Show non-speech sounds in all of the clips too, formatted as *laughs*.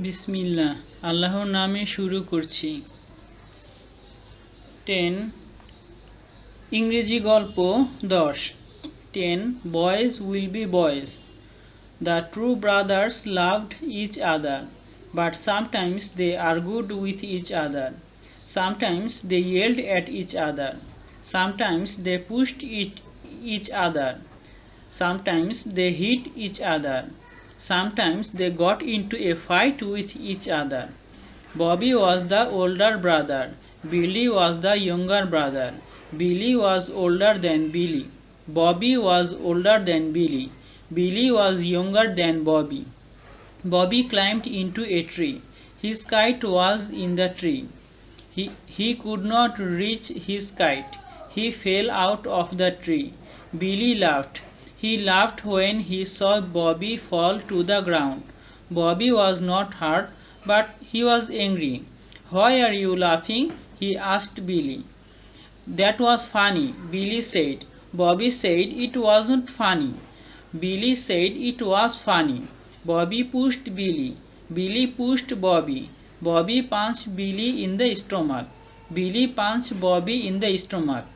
বিসমিল্লাহ, আল্লাহর নামে শুরু করছি। টেন, ইংরেজি গল্প দশ। Ten, boys will be boys. The true brothers loved each other, but sometimes they argued with each other. Sometimes they yelled at each other. Sometimes they pushed each each other. Sometimes they hit each other sometimes they got into a fight with each other. Bobby was the older brother. Billy was the younger brother. Billy was older than billy. Bobby was older than billy. Billy was younger than bobby. Bobby climbed into a tree. His kite was in the tree. He, he could not reach his kite. He fell out of the tree. Billy laughed he laughed when he saw Bobby fall to the ground. Bobby was not hurt, but he was angry. Why are you laughing? he asked Billy. That was funny, Billy said. Bobby said it wasn't funny. Billy said it was funny. Bobby pushed Billy. Billy pushed Bobby. Bobby punched Billy in the stomach. Billy punched Bobby in the stomach.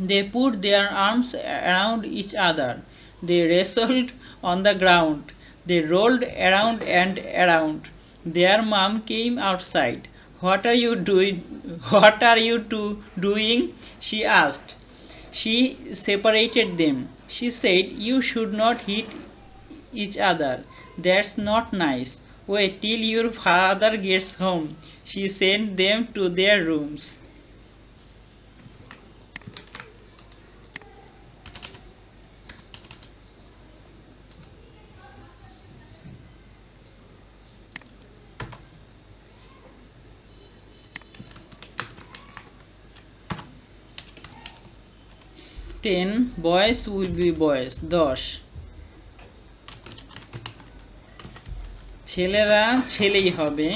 They put their arms around each other. They wrestled on the ground. They rolled around and around. Their mom came outside. What are you doing? *laughs* What are you two doing? She asked. She separated them. She said, You should not hit each other. That's not nice. Wait till your father gets home. She sent them to their rooms. Ten boys will be boys দশ। ছেলেরা ছেলেই হবে।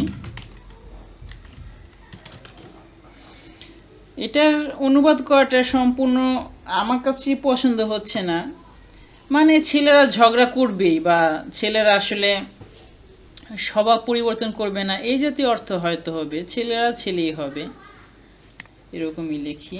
এটার অনুবাদ করাটা সম্পূর্ণ আমার কাছে পছন্দ হচ্ছে না। মানে ছেলেরা ঝগড়া করবেই বা ছেলেরা আসলে স্বভাব পরিবর্তন করবে না, এই জাতীয় অর্থ হয়তো হবে, ছেলেরা ছেলেই হবে। এরকমই লিখি।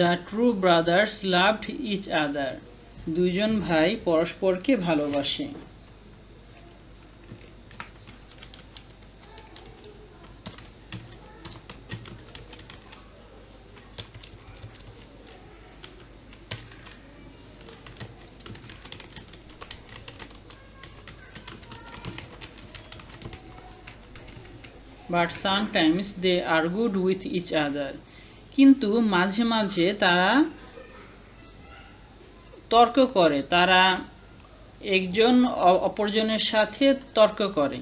The true brothers loved each other. দুইজন ভাই পরস্পরকে ভালোবাসে। Sometimes they argued with each other কিন্তু মাঝে মাঝে তারা তর্ক করে। তারা একজন অপরজনের সাথে তর্ক করে।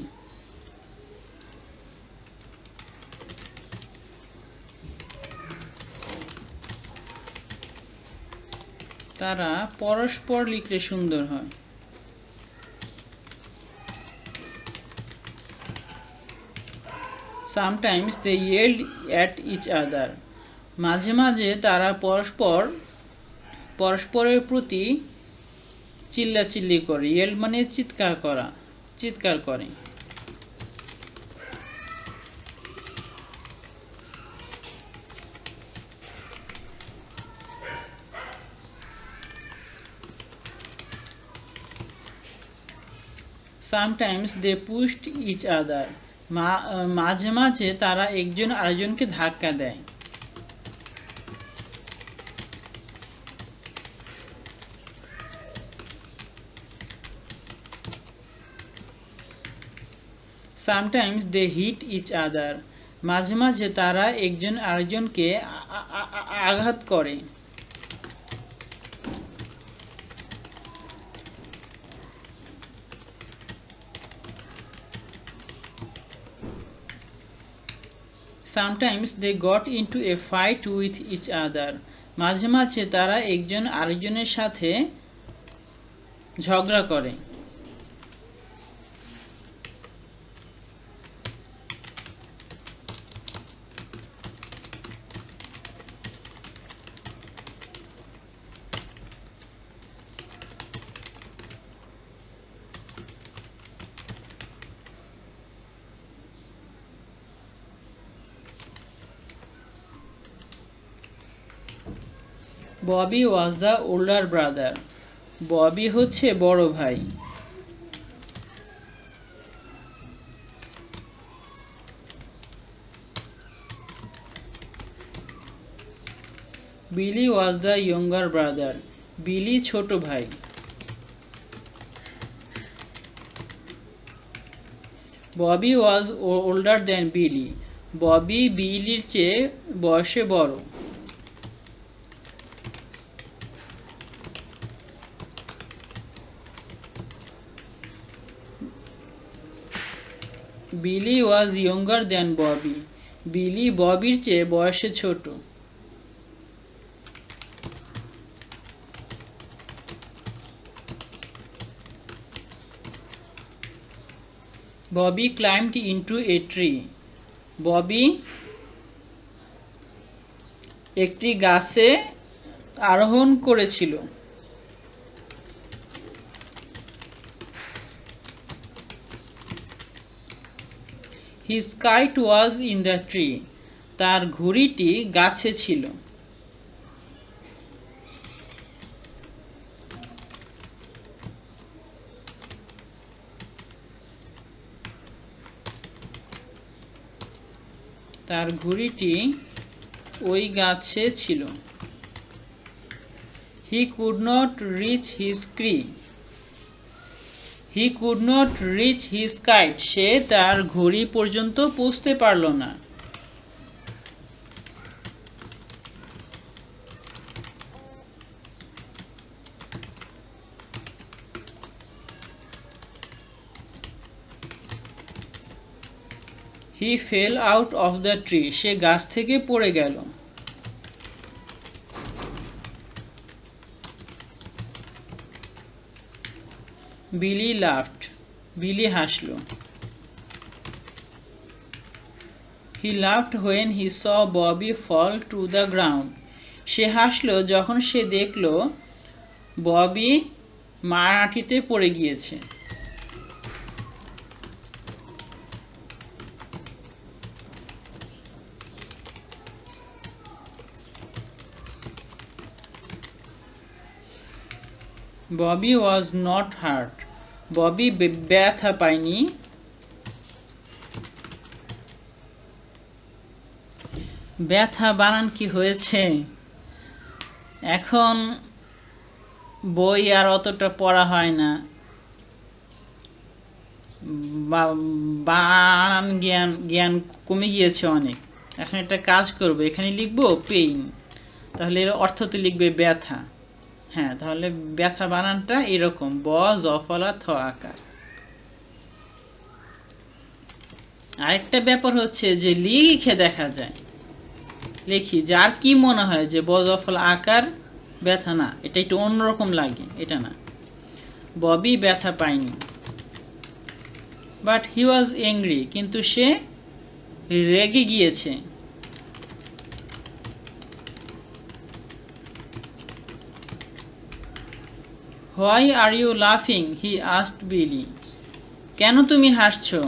তারা পরস্পর লিখলে সুন্দর হয়। Sometimes they yelled at each other মাঝে মাঝে তারা পরস্পর, পরস্পরের প্রতি চিল্লাচিল্লি করে, ইয়েল মানে চিৎকার করা, চিৎকার করে। Sometimes they pushed each other মাঝে মাঝে তারা একজন আরেকজনকে ধাক্কা দেয়। Sometimes they hit each other মাঝে মাঝে তারা একজন আরেকজনকে আঘাত করে। Sometimes they got into a fight with each other মাঝে মাঝে তারা একজন আরেকজনের সাথে ঝগড়া করে। Bobby was the older brother. Bobby হচ্ছে বড় ভাই। বিলি ওয়াজ দ্য ইয়ঙ্গার ব্রাদার। বিলি ছোট ভাই। ববি ওয়াজ ওল্ডার দেন বিলি। ববি বিলির চেয়ে বয়সে বড়। বিলি ওয়াজ ইয়ঙ্গার দেন ববি বিলি ববির চেয়ে বয়সে ছোট। Bobby climbed into a tree Bobby একটি গাছে আরোহণ করেছিল। His kite was in the tree তার ঘুড়িটি গাছে ছিল। তার ঘুড়িটি ওই গাছে ছিল। He could not reach his ক্রি he could not reach his kite সে তার ঘড়ি পর্যন্ত পৌঁছতে পারল না। He fell out of the tree সে গাছ থেকে পড়ে গেল। বিলি লাফট, বিলি হাসল। He laughed when he saw Bobby fall to the ground সে হাসলো যখন সে দেখল ববি মারাঠিতে পড়ে গিয়েছে। Bobby was not hurt Bobby ব্যথা পায়নি। ব্যথা বানান কি হয়েছে? এখন বই আর অতটা পড়া হয় না। বানান জ্ঞান জ্ঞান কমে গিয়েছে অনেক। এখন একটা কাজ করব, এখানে লিখব পেইন। তাহলে এর অর্থ তো লিখবে ব্যথা। হ্যাঁ তাহলে ব্যথা বানানটা এরকম, ব জফলা থ, আকার। আরেকটা ব্যাপার হচ্ছে যে লিখে দেখা যায়। লিখি, যে আর কি মনে হয় যে ব জফলা আকার, ব্যথা না, এটা একটু অন্যরকম লাগে, এটা না। ববি ব্যথা পায়নি। বাট হি ওয়াজ এংরি, কিন্তু সে রেগে গিয়েছে। হোয়াই আর ইউ লাফিং? হি আস্ট বিলি। কেন তুমি হাসছো?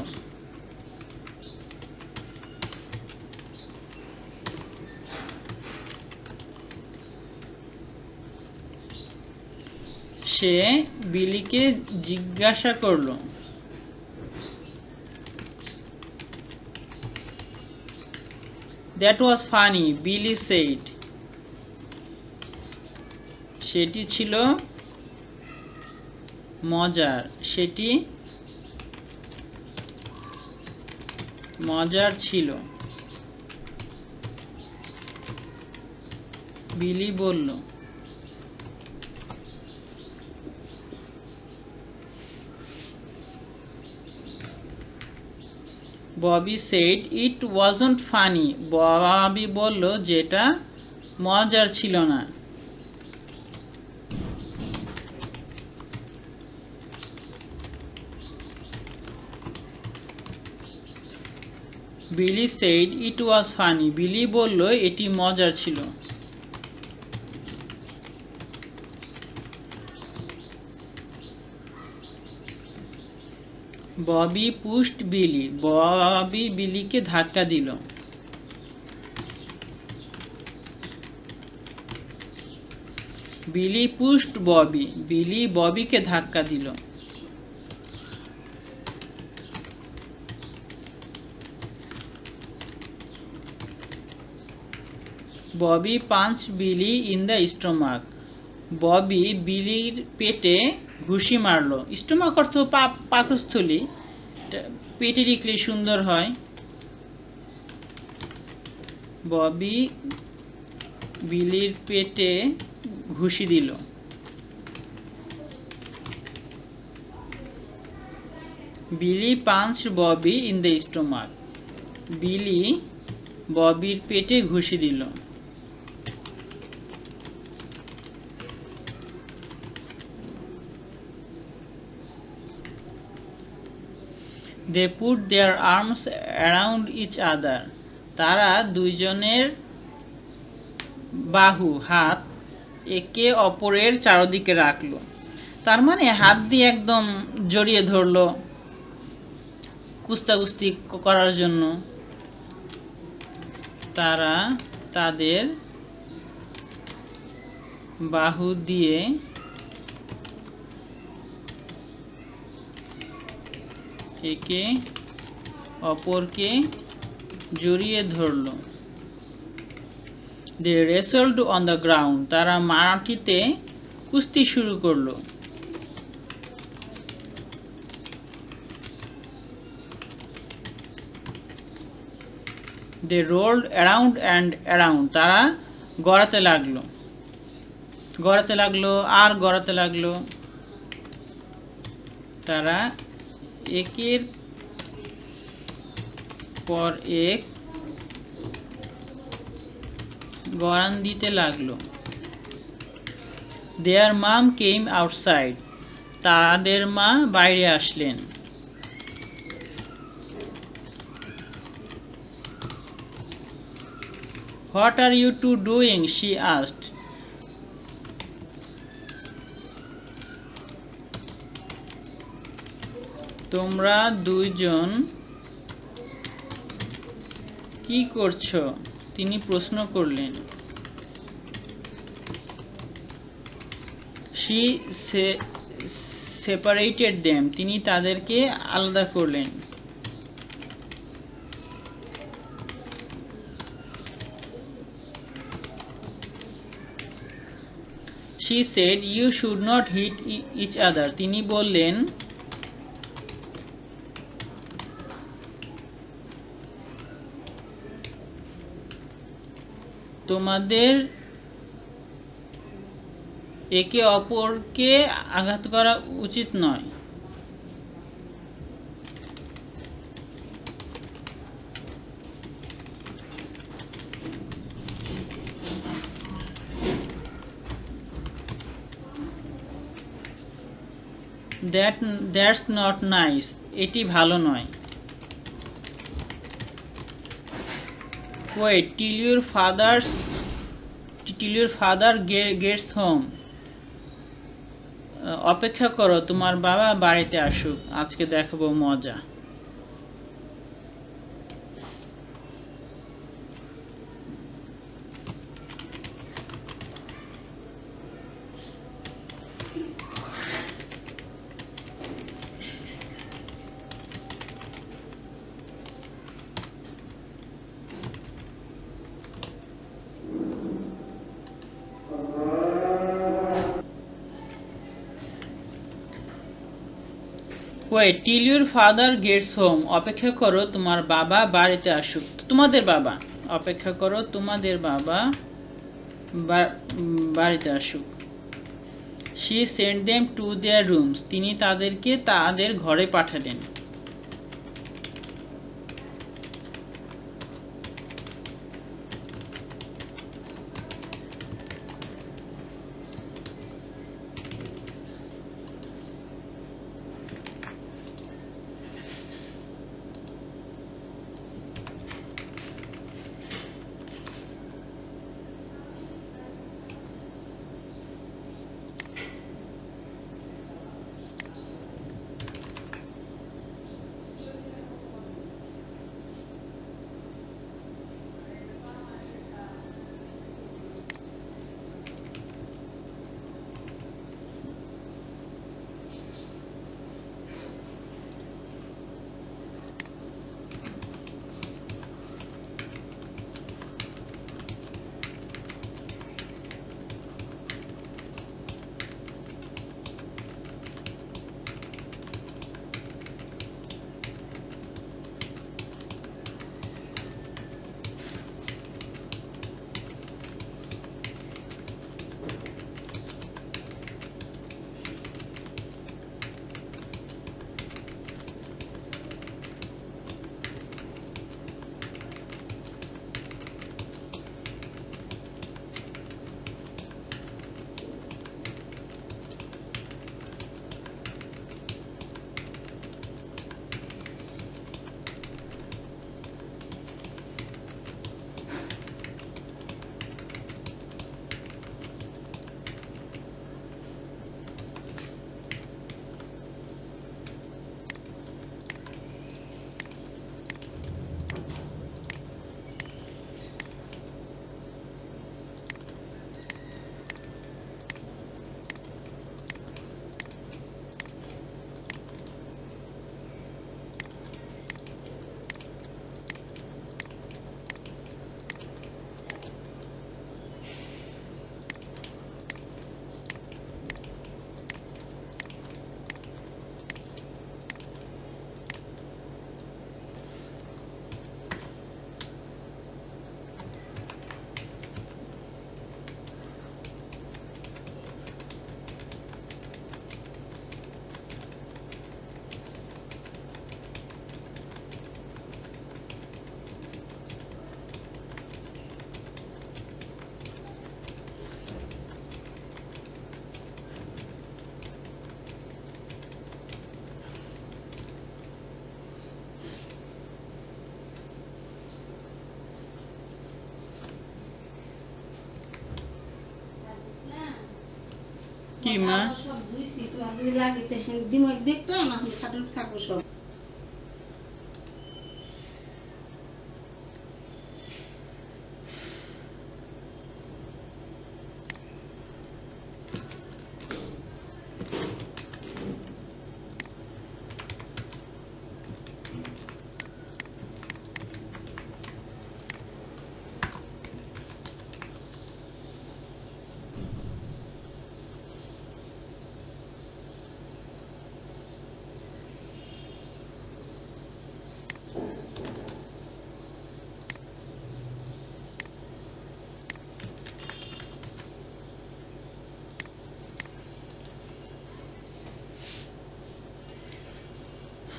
সে বিলিকে জিজ্ঞাসা করল। That was funny Billy said সেটি ছিল মজার। সেটি মজার ছিল। বিলি বলল, Bobby said it wasn't funny. Bobby বলল, যেটা মজার ছিল না। বিলি সেইড ইট ওয়াজ ফানি বিলি বলল, এটি মজার ছিল। ববি পুস্ট বিলি। ববি বিলিকে ধাক্কা দিল। বিলি পুস্ট ববি। বিলি ববিকে ধাক্কা দিল। Bobby punch Billy in the stomach. Bobby বিলির পেটে ঘুষি মারলো। স্টোমাক অর্থ পা- পাকস্থলী। পেটে লিখলে সুন্দর হয়। ববি বিলির পেটে ঘুষি দিল। Billy punch Bobby in the stomach. Billy ববির পেটে ঘুষি দিল। They put their arms around each other তারা দুইজনের বাহু, হাত একে অপরের চারদিকে রাখল। তার মানে হাত দিয়ে একদম জড়িয়ে ধরলো কুস্তাকুস্তি ক- করার জন্য। তারা তাদের বাহু দিয়ে একে অপরকে জড়িয়ে ধরল। They wrestled on the ground তারা মাটিতে কুস্তি শুরু করল। They rolled around and around তারা গড়াতে লাগল। গড়াতে লাগল আর গড়াতে লাগল। তারা একের পর এক গড়ান দিতে লাগল। Their mom came outside. তাদের মা বাইরে আসলেন। What are you two doing? She asked তোমরা দুইজন কি করছ? তিনি প্রশ্ন করলেন। শি সেপারেটেড দেম তিনি তাদেরকে আলাদা করলেন। She said you should not hit each other তিনি বললেন তোমাদের একে অপরকে আঘাত করা উচিত নয়। দ্যাট দ্যাটস নট নাইস এটি ভালো নয়। Wait till your father's till your father gets home অপেক্ষা করো, তোমার বাবা বাড়িতে আসুক। আজকে দেখাবো মজা। Wait till your father gets home অপেক্ষা করো তোমার বাবা বাড়িতে আসুক। তোমাদের বাবা, অপেক্ষা করো তোমাদের বাবা বাড়িতে আসুক। She sent them to their rooms তিনি তাদেরকে তাদের ঘরে পাঠালেন। কি মা সব ধুইছি তোমার যদি লাগিতে তো দিমাগ দেখতো না খাটুল থাকো সব।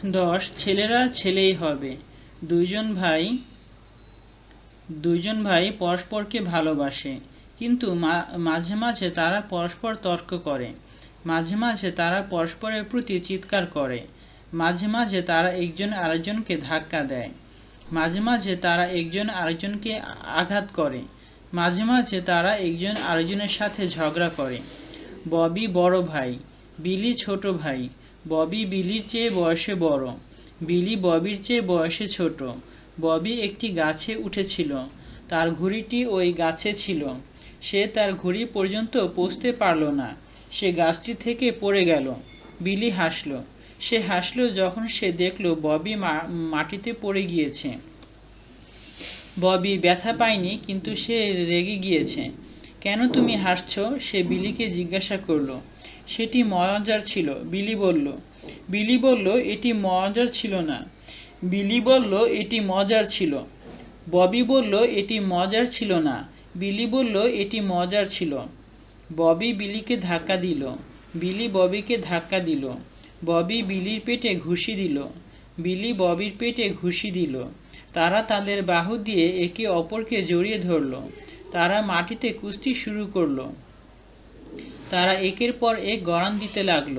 দশ, ছেলেরা ছেলেই হবে। দুইজন ভাই দুইজন ভাই পরস্পরকে ভালোবাসে, কিন্তু মাঝে মাঝে তারা পরস্পর তর্ক করে। মাঝে মাঝে তারা পরস্পরের প্রতি চিৎকার করে। মাঝে মাঝে তারা একজন আরেকজনকে ধাক্কা দেয়। মাঝে মাঝে তারা একজন আরেকজনকে আঘাত করে। মাঝে মাঝে তারা একজন আরেকজনের সাথে ঝগড়া করে। ববি বড় ভাই, বিলি ছোট ভাই ববি বিলির চেয়ে বয়সে বড়। বিলি ববির চেয়ে বয়সে ছোট। ববি একটি গাছে উঠেছিল। তার ঘুড়িটি ওই গাছে ছিল। সে তার ঘুড়ি পর্যন্ত পৌঁছতে পারল না। সে গাছটি থেকে পড়ে গেল। বিলি হাসল। সে হাসলো যখন সে দেখল ববি মাটিতে পড়ে গিয়েছে। ববি ব্যথা পায়নি, কিন্তু সে রেগে গিয়েছে। কেন তুমি হাসছো? সে বিলিকে জিজ্ঞাসা করল। সেটি মজার ছিল। বিলি বলল বিলি বলল, এটি মজার ছিল না। বিলি বলল, এটি মজার ছিল। ববি বলল, এটি মজার ছিল না। বিলি বলল, এটি মজার ছিল। ববি বিলিকে ধাক্কা দিল। বিলি ববিকে ধাক্কা দিল। ববি বিলির পেটে ঘুষি দিল। বিলি ববির পেটে ঘুষি দিল। তারা তাদের বাহু দিয়ে একে অপরকে জড়িয়ে ধরলো। তারা মাটিতে কুস্তি শুরু করল। তারা একের পর এক গড়ান দিতে লাগল।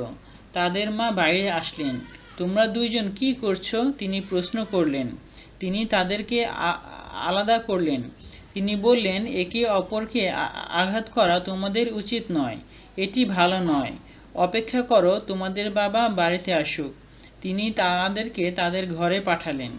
তাদের মা বাইরে আসলেন। তোমরা দুইজন কি করছ? তিনি প্রশ্ন করলেন। তিনি তাদেরকে আলাদা করলেন। তিনি বললেন, একে অপরকে আঘাত করা তোমাদের উচিত নয়। এটি ভালো নয়। অপেক্ষা করো, তোমাদের বাবা বাড়িতে আসুক। তিনি তাদেরকে তাদের ঘরে পাঠালেন।